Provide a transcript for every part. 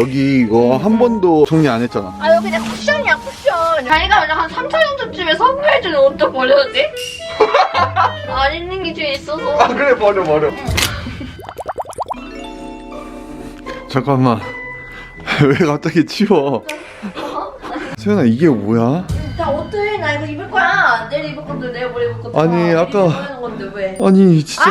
여기 이거 한 번도 정리 안 했잖아. 아 여기 그냥 쿠션이야 쿠션 자기가 원래 한 3차 정도쯤에 선물해주는 옷도 돼? 안 입는 게좀 있어서 아 그래 버려 버려. 잠깐만. 왜 갑자기 치워? 수연아 이게 뭐야? 자 어떡해 나 이거 입을 거야 내일 입을 것도 내일 모레 입을 것도 아니, 미리 아까- 입어야 건데 왜 아니 진짜.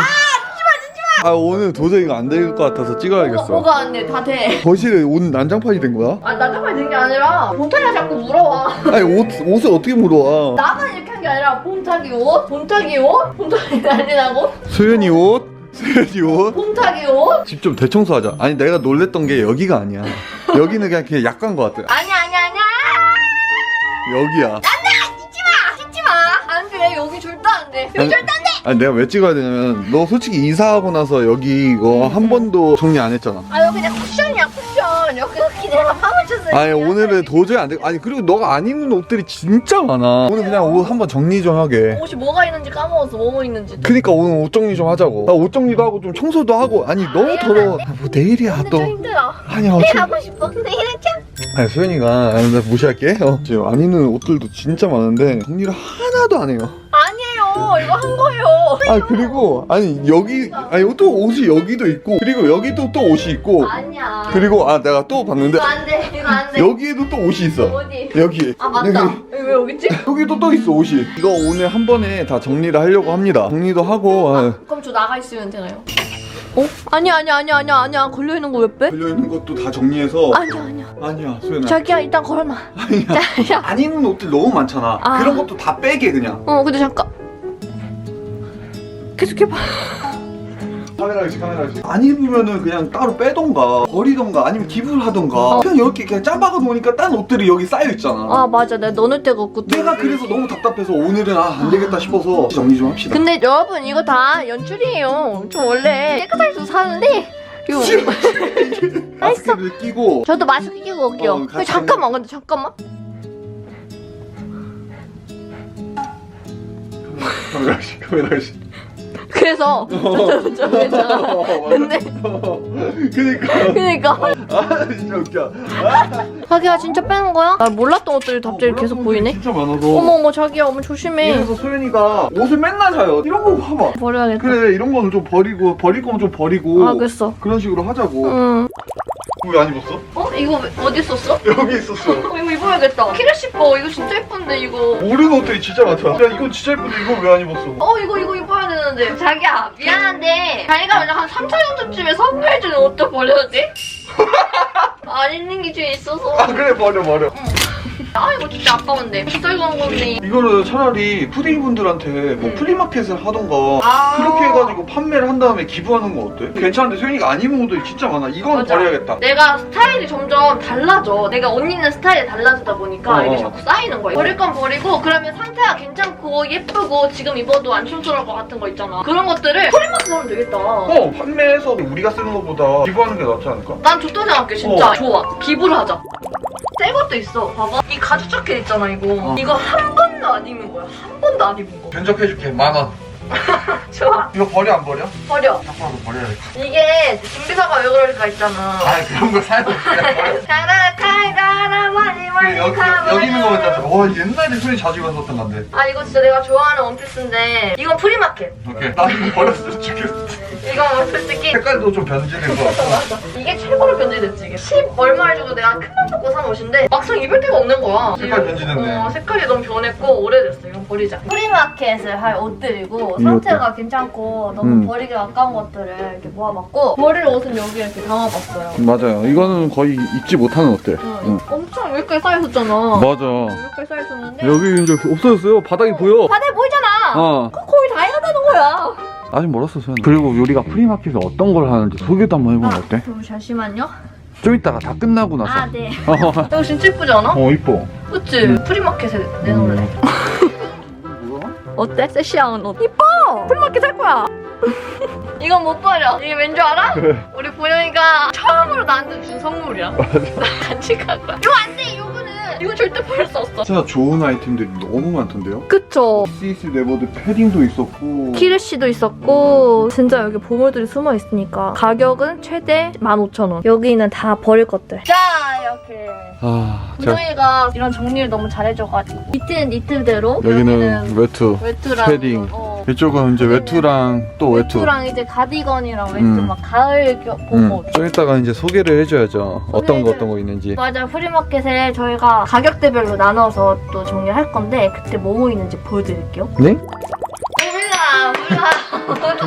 아 오늘 도저히 이거 안 될 것 같아서 찍어야겠어. 뭐가 안 돼 다 돼 거실에 옷 난장판이 된 거야? 아 난장판이 된게 아니라 본타기가 자꾸 물어와 아니 옷 옷을 어떻게 물어와? 나만 이렇게 한 게 아니라 본타기 옷 본타기 옷 본타기 난리 나고 수연이 옷, 수연이 옷. 본타기 옷 집 좀 대청소하자. 아니 내가 놀랬던 게 여기가 아니야. 여기는 그냥 그냥 약간 것 같아. 아니야 아니야 아니야 여기야. 안돼 여기 절대 안돼 여기 아니, 절대 안돼 아니 내가 왜 찍어야 되냐면 너 솔직히 이사하고 나서 여기 이거 한 번도 정리 안 했잖아. 아 여기 그냥 쿠션이야 쿠션 여기 여기 내가 파묻혔어 아니 오늘은 도저히 안 돼. 아니 그리고 너가 안 입는 옷들이 진짜 많아. 오늘 그냥 옷 한번 정리 좀 하게. 옷이 뭐가 있는지 까먹었어 뭐뭐 있는지 그니까 오늘 옷 정리 좀 하자고. 나 옷 정리도 하고 좀 청소도 하고. 아니 너무 더러워. 아, 뭐 내일이야 근데 또. 좀 힘들어 아니야 내일 어차피. 하고 싶어 근데 이랬죠? 아니 아, 나 무시할게. 어. 지금 안 입는 옷들도 진짜 많은데 정리를 하나도 안 해요. 이거 한 거예요 아 그리고 아니 여기 아니 또 옷이 여기도 있고 그리고 여기도 또 옷이 있고 아니야 그리고 아 내가 또 봤는데 이거 안 돼 이거 안 돼 여기에도 또 옷이 있어. 어디? 여기. 아 맞다 여기. 왜 여기 있지? 여기도 또 있어 옷이. 이거 오늘 한 번에 다 정리를 하려고 합니다. 정리도 하고 아, 그럼 저 나가 있으면 되나요? 어? 아니야 아니야 아니야 아니야 아니야 걸려 있는 거 왜 빼? 걸려 있는 것도 다 정리해서 아니야 아니야 아니야 수연아. 자기야 일단 걸어놔 아니야. 안 입는 옷들 너무 많잖아. 아. 그런 것도 다 빼게 그냥. 어 근데 잠깐 계속 해봐 카메라 있지 카메라 있지. 안 입으면은 그냥 따로 빼던가 버리던가 아니면 기부를 하던가. 어. 그냥 이렇게 그냥 짜박아 놓으니까 딴 옷들이 여기 쌓여 있잖아. 아 맞아 내가 넣을 데가 없고 또 내가 그래서 너무 답답해서 오늘은 아 안 되겠다 싶어서 정리 좀 합시다. 근데 여러분 이거 다 연출이에요 저 원래 깨끗하게 좀 사는데 이거 마스크를 끼고 저도 마스크 끼고 올게요 어, 근데 같이 잠깐만 근데 잠깐만 카메라 씨 카메라 씨. 그래서 저저 저랬잖아 근데 그니까 그니까 아 진짜 웃겨. 아, 자기야 진짜 빼는 거야? 나 몰랐던 옷들이 갑자기 어, 계속 보이네 진짜 많아서. 어머 어머 자기야 어머 조심해 그래서 소연이가 옷을 맨날 사요. 이런 거 봐봐. 버려야겠다 그래 이런 거는 좀 버리고 버릴 거면 좀 버리고 알겠어 그런 식으로 하자고. 응. 왜안 입었어? 어? 이거 어디 있었어? 여기 있었어. 어, 이거 입어야겠다 키르시 거 이거 진짜 예쁜데 이거 모르는 옷들이 진짜 많다. 야 이건 진짜 예쁜데 이거 왜 안 입었어? 어 이거 이거 입어야 되는데 자기야 미안한데 자기가 원래 한 3차 정도쯤에 선물해주는 옷도 버려도 돼? 안 입는 게좀 있어서 아 그래 버려 버려. 아 이거 진짜 아까운데 비쌀 건 건데 이거는 차라리 푸딩 분들한테 뭐 응. 플리마켓을 하던가 아. 그렇게 해가지고 판매를 한 다음에 기부하는 거 어때? 괜찮은데 소연이가 안 입은 옷들이 진짜 많아. 이건 맞아. 버려야겠다. 내가 스타일이 점점 달라져 내가 옷 입는 스타일이 달라지다 보니까 어. 이게 자꾸 쌓이는 거야 버릴 건 버리고 그러면 상태가 괜찮고 예쁘고 지금 입어도 안 촌스러울 것 같은 거 있잖아 그런 것들을 소리만 하면 되겠다 어 판매해서 우리가 쓰는 것보다 기부하는 게 낫지 않을까? 난 좋다고 생각해 진짜 어. 좋아 기부를 하자 새 것도 있어 봐봐 이 가죽 자켓 있잖아 이거 어. 이거 한 번도 안 입는 거야 한 번도 안 입은 거 견적해줄게 만 원. 좋아 이거 버려 안 버려? 버려 잠깐만 버려야겠다. 이게 김비서가 왜 그럴까 있잖아 아 그런 거 사야 돼. 가라 가라 많이 그 많이 여기 가 여기 있는 거 같아. 와 옛날에 소리 자주 입었던 건데. 아 이거 진짜 내가 좋아하는 원피스인데 이건 프리마켓 오케이. 나 이거 버렸으면 좋겠어. 이건 뭐 솔직히 색깔도 좀 변질된 거 같고. 이게 최고로 변질됐지 이게 10 얼마 해주고 내가 큰 맘 먹고 산 옷인데 막상 입을 데가 없는 거야 색깔 변질됐네. 어, 색깔이 너무 변했고 오래됐어 이건 버리자 프리마켓을 할 옷들이고 이 상태가 괜찮고 너무 음. 버리기 아까운 것들을 이렇게 모아봤고 버릴 옷은 여기 이렇게 담아봤어요 맞아요. 이거는 거의 입지 못하는 옷들. 응. 엄청 여기까지 쌓여있었잖아 맞아. 여기까지 쌓여있었는데 여기 이제 없어졌어요. 바닥이 보여. 바다에 보이잖아 어. 그거 거의 다 해가다는 거야 아직 멀었어, 소연. 그리고 우리가 프리마켓에 어떤 걸 하는지 소개도 한번 해보면 어때? 그럼 잠시만요 좀 이따가 다 끝나고 나서. 아네 어, 이거 진짜 예쁘지 않아? 어 이뻐. 그치? 프리마켓에 내놓을래 뭐야? 어때? 섹시한 옷 이뻐! 프리마켓 살 거야 이건 못 버려 이게 왠 줄 알아? 그래. 우리 보영이가 처음으로 나한테 준 선물이야 나갈 거야 이거 안 돼 이거는 이거 절대 버릴 수 없어. 진짜 좋은 아이템들이 너무 많던데요? 그쵸. CC 네버드 패딩도 있었고 키르시도 있었고 진짜 여기 보물들이 숨어 있으니까 가격은 최대 15,000원. 여기는 다 버릴 것들. 자 이렇게 아, 자 우정이가 이런 정리를 너무 잘해줘가지고 니트는 니트대로 여기는 외투 외투랑 패딩. 어, 이쪽은 이제 여기는 외투랑 또 외투 외투랑 이제 가디건이랑 외투 음. 막 가을 겨- 음. 봄옷 좀 이따가 이제 소개를 해줘야죠 어떤 거. 어떤 거 있는지 맞아요 프리마켓에 저희가 가격대별로 나눠서 또 정리를 할 건데 그때 뭐뭐 있는지 보여드릴게요 네?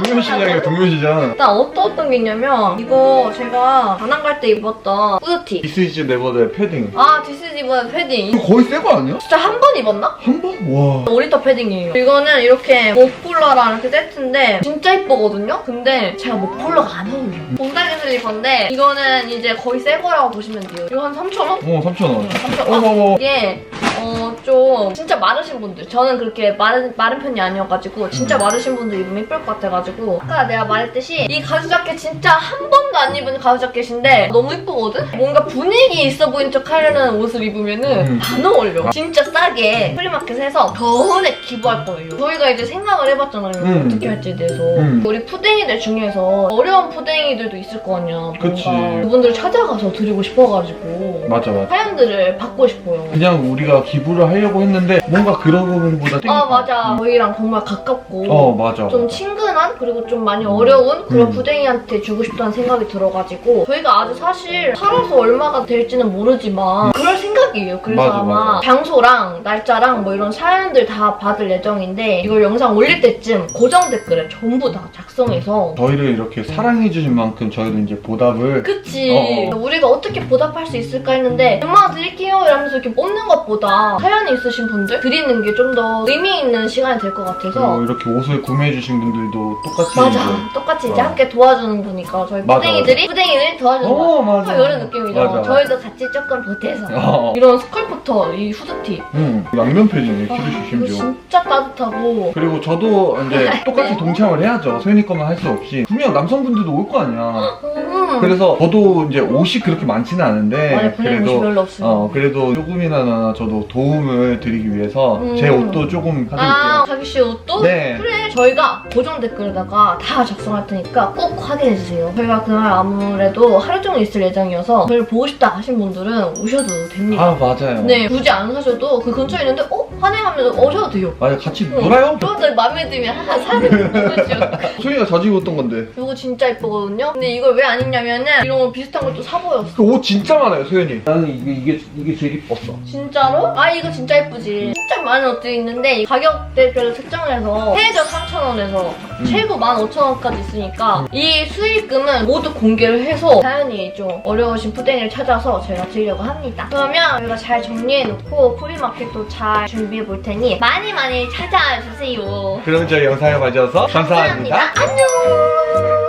동묘시장이에요 동묘시장 일단 어떤 어떤 게 있냐면 이거 제가 다낭 갈 때 입었던 후드티 디스이즈 네버드의 패딩 아 디스지 입은 패딩 이거 거의 새 거 아니야? 진짜 한 번 입었나? 한 번? 와 5리터 패딩이에요. 이거는 이렇게 목폴러랑 이렇게 세트인데 진짜 이쁘거든요? 근데 제가 목폴러가 안 어울려요. 봄다기 슬리퍼인데 이거는 이제 거의 새 거라고 보시면 돼요. 이거 한 3,000원? 어, 3,000원 3,000원. 어머 어머 이게 어 좀 진짜 마르신 분들. 저는 그렇게 마른, 마른 편이 아니어가지고 진짜 마르신 분들 입으면 예쁠 것 같아가지고 아까 내가 말했듯이 이 가죽 자켓 진짜 한 번도 안 입은 가죽 자켓인데 너무 이쁘거든? 뭔가 분위기 있어 보이는 척 하려는 옷을 입으면은 음. 안 어울려. 진짜 싸게 플리마켓에서 겨울에 기부할 거예요. 저희가 이제 생각을 해봤잖아요. 음. 어떻게 할지에 대해서. 음. 우리 푸댕이들 중에서 어려운 푸댕이들도 있을 거 아니야. 뭔가 그치. 그분들을 찾아가서 드리고 싶어가지고. 맞아 맞아. 사연들을 받고 싶어요. 그냥 우리가 기부를 하려고 했는데 뭔가 그런 부분보다 아 맞아. 저희랑 정말 가깝고 어 맞아 좀 친근한 그리고 좀 많이 어려운 그런 음. 부댕이한테 주고 싶다는 생각이 들어가지고 저희가 아직 사실 살아서 얼마가 될지는 모르지만 그럴 생각이에요. 그래서 맞아, 아마 맞아. 장소랑 날짜랑 뭐 이런 사연들 다 받을 예정인데 이걸 영상 올릴 때쯤 고정 댓글에 전부 다 작성해서 저희를 이렇게 사랑해 주신 만큼 저희도 이제 보답을 그치. 어, 우리가 어떻게 보답할 수 있을까 했는데 얼마나 드릴게요 이러면서 이렇게 뽑는 것보다 사연이 있으신 분들 드리는 게 좀 더 의미 있는 시간이 될 것 같아서 그리고 이렇게 옷을 구매해주신 분들도 똑같이 맞아. 이제 똑같이 이제 어. 함께 도와주는 거니까 저희 맞아, 부댕이들이 부댕이를 도와주는 거. 어 맞아 어, 이런 느낌이죠. 맞아. 저희도 같이 조금 보태서 어. 이런 스컬프터, 이 후드티. 응 양면 패딩이 아, 키르시 이거 심지어 진짜 따뜻하고. 그리고 저도 이제 똑같이 동참을 해야죠 소연이 거만 할 수 없이 분명 남성분들도 올 거 아니야 음. 그래서 저도 이제 옷이 그렇게 많지는 않은데 보내는 옷이 그래도 별로 없으면. 어 그래도 조금이나마 저도 도움을 드리기 위해서 음. 제 옷도 조금 아, 가져올게요 자기 씨 옷도? 네. 그래. 저희가 고정 댓글에다가 다 작성할 테니까 꼭 확인해주세요. 저희가 그날 아무래도 하루 종일 있을 예정이어서 저희를 보고 싶다 하신 분들은 오셔도 됩니다. 아 맞아요 네, 굳이 안 사셔도 그 근처에 있는데, 어? 환행하면 오셔도 돼요. 맞아 같이 놀아요 그것들 마음에 들면 하나 사는 거죠. 소희가 자주 입었던 건데 이거 진짜 예쁘거든요? 근데 이걸 왜 안 입냐면은 이런 거 비슷한 걸 또 사보였어. 그 옷 진짜 많아요 소연이 나는 이게 이게 이게 제일 이뻤어 진짜로? 아 이거 진짜 예쁘지. 진짜 많은 옷들이 있는데 이 가격대별로 책정해서 최저 3,000원에서 음. 최고 15,000원까지 있으니까 이 수익금은 모두 공개를 해서 자연히 좀 어려우신 푸댕이를 찾아서 제가 드리려고 합니다. 그러면 저희가 잘 정리해놓고 프리마켓도 잘 준비해 볼 테니 많이 많이 찾아주세요. 그럼 저희 영상을 봐주셔서 감사합니다. 안녕!